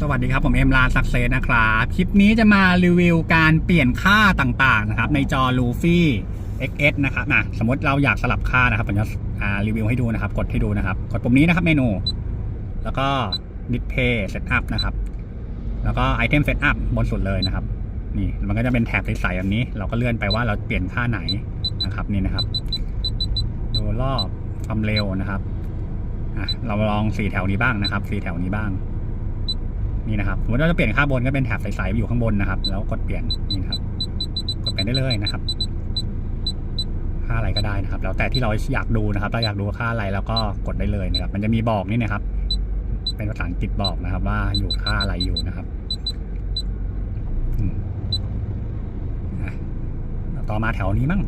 สวัสดีครับ ผมเอ็มลาสักเซสนะครับ คลิปนี้จะมารีวิวการเปลี่ยนค่าต่างๆนะครับ ในจอ Luffy XS นะครับนะสมมติเราอยากสลับค่านะครับผมจะรีวิวให้ดูนะครับ กดให้ดูนะครับ กดปุ่มนี้นะครับเมนู แล้วก็ Display Setup นะครับ แล้วก็ Item Setup บนสุดเลยนะครับ นี่มันก็จะเป็นแถบใสๆแบบนี้ เราก็เลื่อนไปว่าเราเปลี่ยนค่าไหนนะครับนี่นะครับ ดูรอบความเร็วนะครับอะเราลองสี่แถวนี้บ้างนะครับสี่แถวนี้บ้าง นี่นะครับสมมติเราจะเปลี่ยนค่าบนก็เป็นแถบใสๆอยู่ข้างบนนะครับ แล้วกดเปลี่ยนนี่นะครับ กดเปลี่ยนได้เลยนะครับ ค่าอะไรก็ได้นะครับ แล้วแต่ที่เราอยากดูนะครับเราอยากดูค่าอะไรเราก็กดได้เลยนะครับ มันจะมีบอกนี่นะครับ เป็นภาษาอังกฤษบอกนะครับ ว่าอยู่ค่าอะไรอยู่นะครับต่อมาแถวนี้มั่ง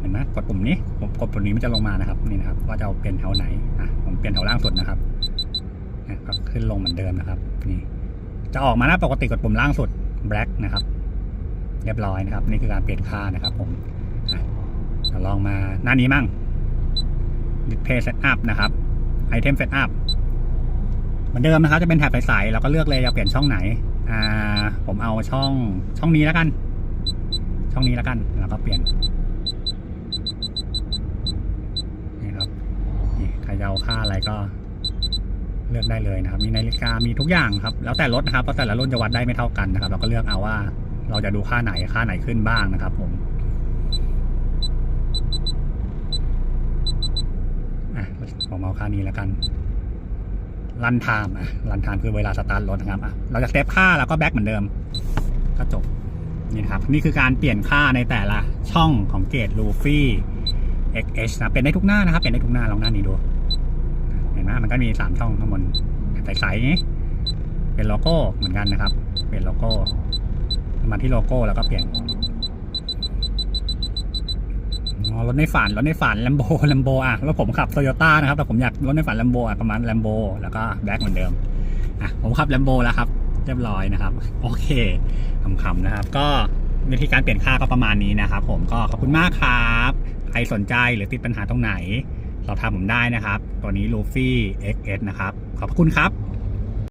เห็นไหมกดปุ่มนี้ผมกดปุ่มนี้มันจะลงมานะครับนี่นะครับว่าจะเอาเปลี่ยนแถวไหนอะผมเปลี่ยนแถวล่างสุดนะครับก็ขึ้นลงเหมือนเดิมนะครับ นี่ จะออกมาหน้าปกติกดปุ่มล่างสุด black นะครับ เรียบร้อยนะครับ นี่คือการเปลี่ยนค่านะครับผมลองมาหน้านี้มั่ง display setup นะครับ item setup เหมือนเดิมนะครับ จะเป็นแถบใสๆเราก็เลือกเลยจะเปลี่ยนช่องไหน อ่า ผมเอาช่องช่องนี้แล้วกัน ช่องนี้แล้วกัน แล้วก็เปลี่ยนนี่ครับนี่ใครจะเอาค่าอะไรก็ เลือกได้เลยนะครับ มีนาฬิกามีทุกอย่างครับ แล้วแต่รถนะครับเพราะแต่ละรุ่นจะวัดได้ไม่เท่ากันนะครับ เราก็เลือกเอาว่าเราจะดูค่าไหนค่าไหนขึ้นบ้างนะครับ ผมอะผมเอาค่านี้แล้วกันรันไทม์อะรันไทม์คือเวลาสตาร์ทรถนะครับอะเราจะเซฟค่าแล้วก็แบ็กเหมือนเดิม ก็จบนี่นะครับ นี่คือการเปลี่ยนค่าในแต่ละช่องของเกตลูฟี่ XH นะเป็นได้ทุกหน้านะครับ เป็นได้ทุกหน้าลองหน้านี้ดู นไหมมันก็มีสามช่องข้างบนใสๆอย่างนี้ เป็นโลโก้เหมือนกันนะครับ เป็นโลโก้ มาที่โลโก้แล้วก็เปลี่ยนรถในฝันรถในฝันแลมโบแลมโบอะแล้วผมขับโตโยต้านะครับ แต่ผมอยากรถในฝันแลมโบอะประมาณแลมโบแล้วก็แบ็คเหมือนเดิมอะผมขับแลมโบแล้วครับ เรียบร้อยนะครับ โอเคคำๆนะครับ ก็วิธีการเปลี่ยนค่าก็ประมาณนี้นะครับ ผมก็ขอบคุณมากครับ ใครสนใจหรือติดปัญหาตรงไหน สอบถามผมได้นะครับ ตัวนี้ลูฟี่ XS นะครับ ขอบคุณครับ